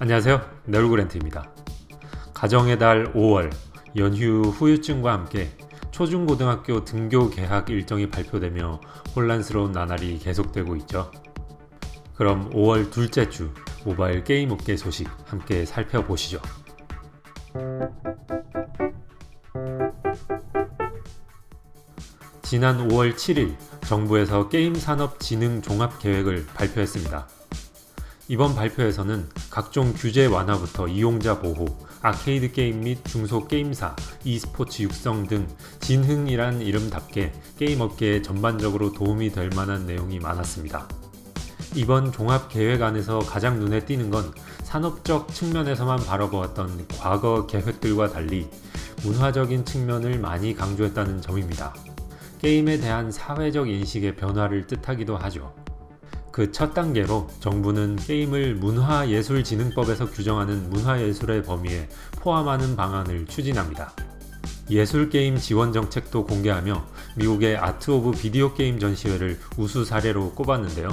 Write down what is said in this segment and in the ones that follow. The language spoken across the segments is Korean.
안녕하세요. 내 얼굴 렌트입니다. 가정의 달 5월 연휴 후유증과 함께 초중고등학교 등교 개학 일정이 발표되며 혼란스러운 나날이 계속되고 있죠. 그럼 5월 둘째 주 모바일 게임 업계 소식 함께 살펴보시죠. 지난 5월 7일 정부에서 게임 산업 진흥 종합 계획을 발표했습니다. 이번 발표에서는 각종 규제 완화부터 이용자 보호, 아케이드 게임 및 중소 게임사, e스포츠 육성 등 진흥이란 이름답게 게임 업계에 전반적으로 도움이 될 만한 내용이 많았습니다. 이번 종합 계획 안에서 가장 눈에 띄는 건 산업적 측면에서만 바라보았던 과거 계획들과 달리 문화적인 측면을 많이 강조했다는 점입니다. 게임에 대한 사회적 인식의 변화를 뜻하기도 하죠. 그 첫 단계로 정부는 게임을 문화예술진흥법에서 규정하는 문화예술의 범위에 포함하는 방안을 추진합니다. 예술 게임 지원 정책도 공개하며 미국의 아트 오브 비디오 게임 전시회를 우수 사례로 꼽았는데요.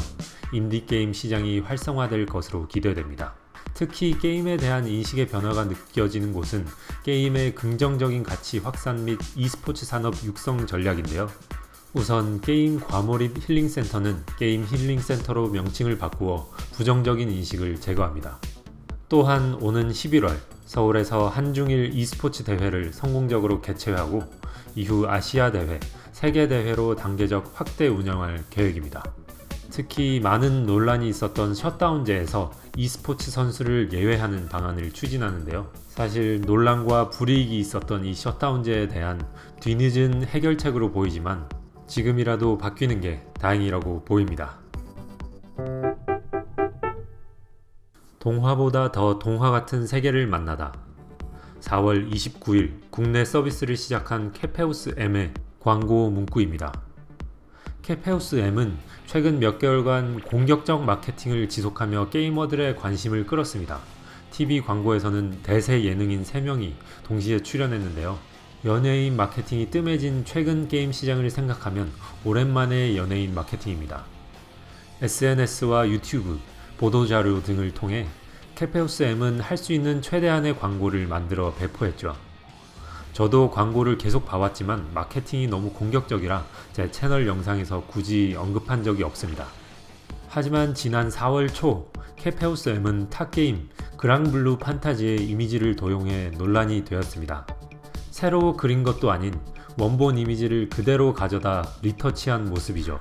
인디 게임 시장이 활성화될 것으로 기대됩니다. 특히 게임에 대한 인식의 변화가 느껴지는 곳은 게임의 긍정적인 가치 확산 및 e스포츠 산업 육성 전략인데요. 우선 게임 과몰입 힐링센터는 게임 힐링센터로 명칭을 바꾸어 부정적인 인식을 제거합니다. 또한 오는 11월 서울에서 한중일 e스포츠 대회를 성공적으로 개최하고 이후 아시아 대회, 세계 대회로 단계적 확대 운영할 계획입니다. 특히 많은 논란이 있었던 셧다운제에서 e스포츠 선수를 예외하는 방안을 추진하는데요. 사실 논란과 불이익이 있었던 이 셧다운제에 대한 뒤늦은 해결책으로 보이지만 지금이라도 바뀌는 게 다행이라고 보입니다. 동화보다 더 동화 같은 세계를 만나다. 4월 29일 국내 서비스를 시작한 캐페우스 M의 광고 문구입니다. 캐페우스 M은 최근 몇 개월간 공격적 마케팅을 지속하며 게이머들의 관심을 끌었습니다. TV 광고에서는 대세 예능인 3명이 동시에 출연했는데요. 연예인 마케팅이 뜸해진 최근 게임 시장을 생각하면 오랜만의 연예인 마케팅입니다. SNS와 유튜브, 보도자료 등을 통해 캐페우스 M은 할 수 있는 최대한의 광고를 만들어 배포했죠. 저도 광고를 계속 봐왔지만 마케팅이 너무 공격적이라 제 채널 영상에서 굳이 언급한 적이 없습니다. 하지만 지난 4월 초 캐페우스 M은 탑게임 그랑블루 판타지의 이미지를 도용해 논란이 되었습니다. 새로 그린 것도 아닌 원본 이미지를 그대로 가져다 리터치한 모습이죠.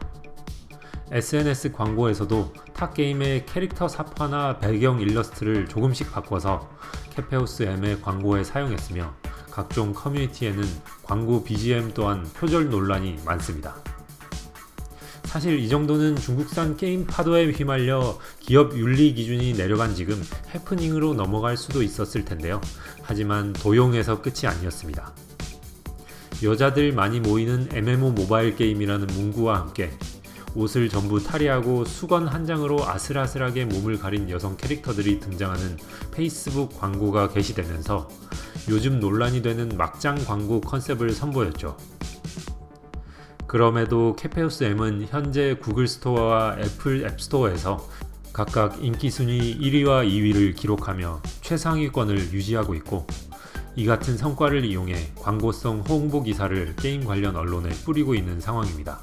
SNS 광고에서도 탑게임의 캐릭터 사파나 배경 일러스트를 조금씩 바꿔서 캐페우스 M의 광고에 사용했으며 각종 커뮤니티에는 광고 BGM 또한 표절 논란이 많습니다. 사실 이 정도는 중국산 게임 파도에 휘말려 기업 윤리 기준이 내려간 지금 해프닝으로 넘어갈 수도 있었을 텐데요. 하지만 도용에서 끝이 아니었습니다. 여자들 많이 모이는 MMO 모바일 게임이라는 문구와 함께 옷을 전부 탈의하고 수건 한 장으로 아슬아슬하게 몸을 가린 여성 캐릭터들이 등장하는 페이스북 광고가 게시되면서 요즘 논란이 되는 막장 광고 컨셉을 선보였죠. 그럼에도 캐페우스 M은 현재 구글 스토어와 애플 앱스토어에서 각각 인기 순위 1위와 2위를 기록하며 최상위권을 유지하고 있고 이 같은 성과를 이용해 광고성 홍보 기사를 게임 관련 언론에 뿌리고 있는 상황입니다.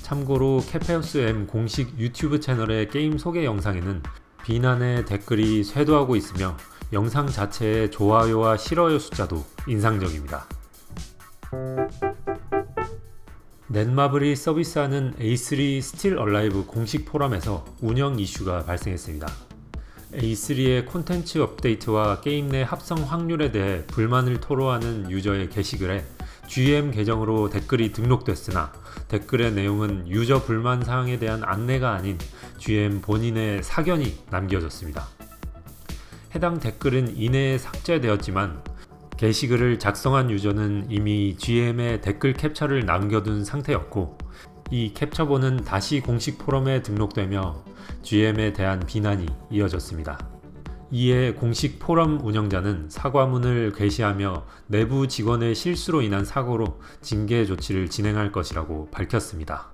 참고로 캐페우스 M 공식 유튜브 채널의 게임 소개 영상에는 비난의 댓글이 쇄도하고 있으며 영상 자체의 좋아요와 싫어요 숫자도 인상적입니다. 넷마블이 서비스하는 A3 스틸 얼라이브 공식 포럼에서 운영 이슈가 발생했습니다. A3의 콘텐츠 업데이트와 게임 내 합성 확률에 대해 불만을 토로하는 유저의 게시글에 GM 계정으로 댓글이 등록됐으나 댓글의 내용은 유저 불만 사항에 대한 안내가 아닌 GM 본인의 사견이 남겨졌습니다. 해당 댓글은 이내에 삭제되었지만 게시글을 작성한 유저는 이미 GM의 댓글 캡처를 남겨둔 상태였고 이 캡처본은 다시 공식 포럼에 등록되며 GM에 대한 비난이 이어졌습니다. 이에 공식 포럼 운영자는 사과문을 게시하며 내부 직원의 실수로 인한 사고로 징계 조치를 진행할 것이라고 밝혔습니다.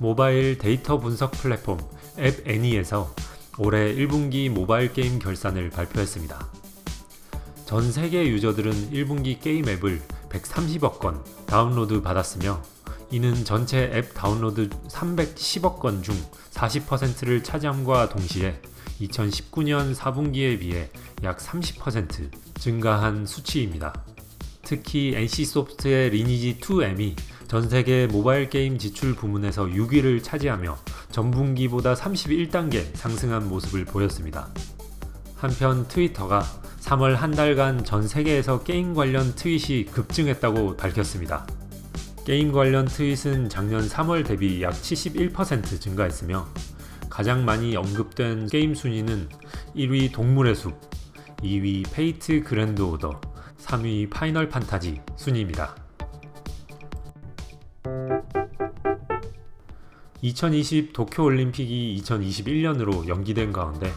모바일 데이터 분석 플랫폼 앱 애니에서 올해 1분기 모바일 게임 결산을 발표했습니다. 전 세계 유저들은 1분기 게임 앱을 130억 건 다운로드 받았으며 이는 전체 앱 다운로드 310억 건 중 40%를 차지함과 동시에 2019년 4분기에 비해 약 30% 증가한 수치입니다. 특히 NC소프트의 리니지 2M이 전 세계 모바일 게임 지출 부문에서 6위를 차지하며 전분기보다 31단계 상승한 모습을 보였습니다. 한편 트위터가 3월 한 달간 전 세계에서 게임 관련 트윗이 급증했다고 밝혔습니다. 게임 관련 트윗은 작년 3월 대비 약 71% 증가했으며 가장 많이 언급된 게임 순위는 1위 동물의 숲, 2위 페이트 그랜드 오더, 3위 파이널 판타지 순위입니다. 2020 도쿄올림픽이 2021년으로 연기된 가운데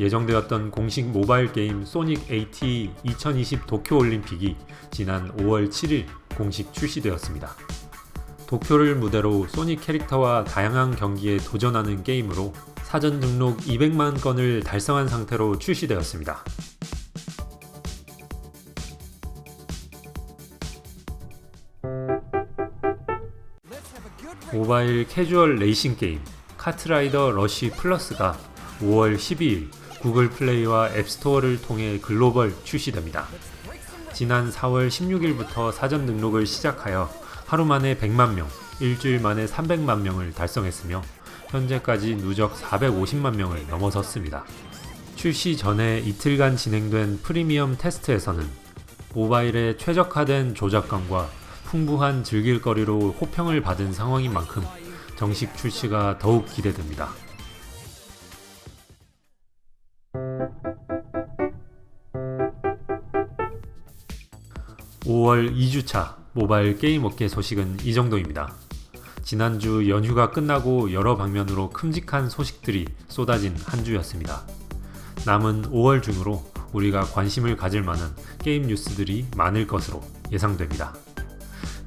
예정되었던 공식 모바일 게임 소닉 AT 2020 도쿄올림픽이 지난 5월 7일 공식 출시되었습니다. 도쿄를 무대로 소닉 캐릭터와 다양한 경기에 도전하는 게임으로 사전 등록 200만 건을 달성한 상태로 출시되었습니다. 모바일 캐주얼 레이싱 게임 카트라이더 러쉬 플러스가 5월 12일 구글 플레이와 앱스토어를 통해 글로벌 출시됩니다. 지난 4월 16일부터 사전 등록을 시작하여 하루 만에 100만 명, 일주일 만에 300만 명을 달성했으며 현재까지 누적 450만 명을 넘어섰습니다. 출시 전에 이틀간 진행된 프리미엄 테스트에서는 모바일에 최적화된 조작감과 풍부한 즐길거리로 호평을 받은 상황인 만큼 정식 출시가 더욱 기대됩니다. (5월) 2주차 모바일 게임 업계 소식은 이 정도입니다. 지난주 연휴가 끝나고 여러 방면으로 큼직한 소식들이 쏟아진 한 주였습니다. 남은 5월 중으로 우리가 관심을 가질 만한 게임 뉴스들이 많을 것으로 예상됩니다.